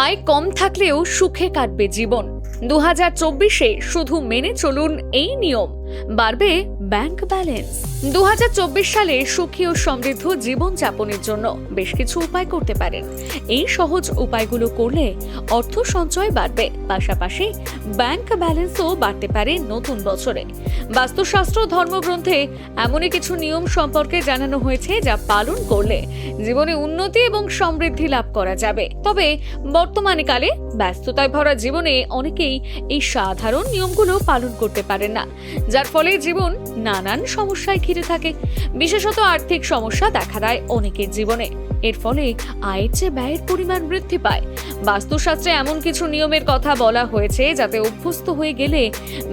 আয় কম থাকলেও সুখে কাটবে জীবন। দু হাজার চব্বিশে শুধু মেনে চলুন এই নিয়ম। বাড়বে ব্যাংক ব্যালেন্স। দু সালে সুখী ও সমৃদ্ধ জীবন যাপনের জন্য বেশ কিছু উপায় করতে পারেন। এই সহজ উপায়গুলো করলে অর্থ সঞ্চয় বাড়বে। পাশাপাশি ব্যাংক ব্যালেন্সও বাড়তে পারে নতুন বছরে। বাস্তুশাস্ত্র ধর্মগ্রন্থে এমনই কিছু নিয়ম সম্পর্কে জানানো হয়েছে যা পালন করলে জীবনে উন্নতি এবং সমৃদ্ধি লাভ করা যাবে। তবে বর্তমানে কালে ব্যস্ততায় ভরা জীবনে অনেকেই এই সাধারণ নিয়মগুলো পালন করতে পারেন না, যার ফলে জীবন নানান সমস্যায় ঘিরে থাকে। বিশেষত আর্থিক সমস্যা দেখা দেয় অনেকের জীবনে। এর ফলে আয়ের চেয়ে ব্যয়ের পরিমাণ বৃদ্ধি পায়। বাস্তুশাস্ত্রে এমন কিছু নিয়মের কথা বলা হয়েছে, যাতে অভ্যস্ত হয়ে গেলে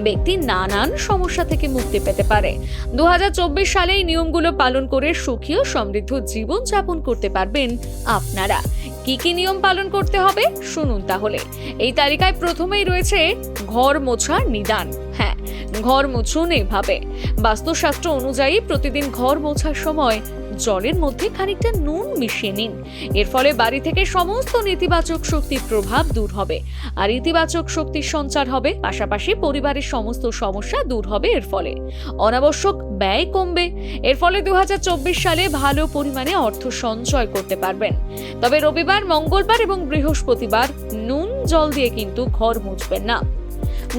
ব্যক্তি নানান সমস্যা থেকে মুক্তি পেতে পারে। দু হাজার চব্বিশ সালে এই নিয়মগুলো পালন করে সুখী ও সমৃদ্ধ জীবন যাপন করতে পারবেন আপনারা। কি কি নিয়ম পালন করতে হবে? শুনুন তাহলে। এই তালিকায় প্রথমেই রয়েছে ঘর মোছা নিদান। হ্যাঁ ঘর মোছুন এভাবে। বাস্তুশাস্ত্র অনুযায়ী প্রতিদিন ঘর মোছার সময় জলের মধ্যে খানিকটা নুন মিশিয়ে নিন। এর ফলে বাড়ি থেকে সমস্ত নেতিবাচক শক্তির প্রভাব দূর হবে। আর ইতিবাচক শক্তির সঞ্চার হবে, পাশাপাশি পরিবারের সমস্ত সমস্যা দূর হবে এর ফলে। অনাবশ্যক ব্যয় কমবে, এর ফলে দু হাজার চব্বিশ সালে ভালো পরিমাণে অর্থ সঞ্চয় করতে পারবেন। তবে রবিবার, মঙ্গলবার এবং বৃহস্পতিবার নুন, জল দিয়ে কিন্তু ঘর মুছবেন না।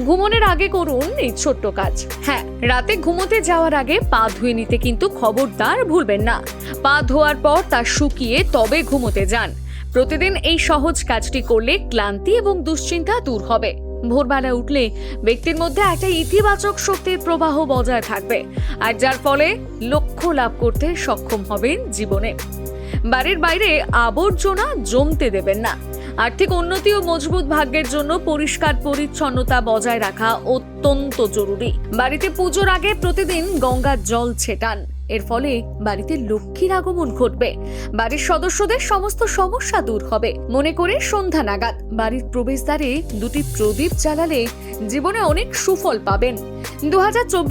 ঘুমনের আগে করুন এই ছোট্ট কাজ। হ্যাঁ রাতে ঘুমোতে যাওয়ার আগে পা ধুয়ে নিতে কিন্তু খবরদার ভুলবেন না। পা ধোয়ার পর তা শুকিয়ে তবে ঘুমোতে যান। প্রতিদিন এই সহজ কাজটি করলে ক্লান্তি এবং দুশ্চিন্তা দূর হবে। ভোরবেলা উঠলে ব্যক্তির মধ্যে একটা ইতিবাচক শক্তির প্রবাহ বজায় থাকবে, আর যার ফলে লক্ষ্য লাভ করতে সক্ষম হবেন জীবনে। বাড়ির বাইরে আবর্জনা জমতে দেবেন না। আর্থিক উন্নতি ও মজবুত ভাগ্যের জন্য পরিষ্কার পরিচ্ছন্নতা বজায় রাখা অত্যন্ত জরুরি। বাড়িতে পুজোর আগে প্রতিদিন গঙ্গার জল ছেটান। এর ফলে বাড়িতে লক্ষ্মীর আগমন ঘটবে। বাড়ির সদস্যদের সমস্ত সমস্যা দূর হবে। মনে করে সন্ধ্যা নাগাদ বাড়ির প্রবেশদ্বারে দুটি প্রদীপ জ্বালালে জীবনে অনেক সুফল পাবেন।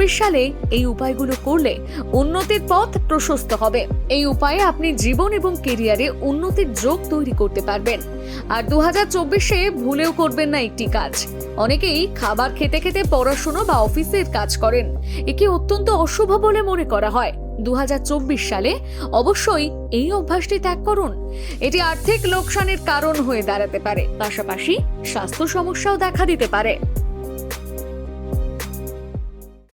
সালে এই উপায়গুলো করলে উন্নতির পথ প্রশস্ত হবে। এই উপায়ে আপনি জীবন এবং কেরিয়ারে উন্নতির যোগ তৈরি করতে পারবেন। আর দু হাজার চব্বিশে ভুলেও করবেন না একটি কাজ। অনেকেই খাবার খেতে খেতে পড়াশুনো বা অফিসের কাজ করেন। একে অত্যন্ত অশুভ বলে মনে করা হয়। দু হাজার চব্বিশ সালে অবশ্যই এই অভ্যাসটি ত্যাগ করুন। এটি আর্থিক লোকসানের কারণ হয়ে দাঁড়াতে পারে। পাশাপাশি স্বাস্থ্য সমস্যাও দেখা দিতে পারে।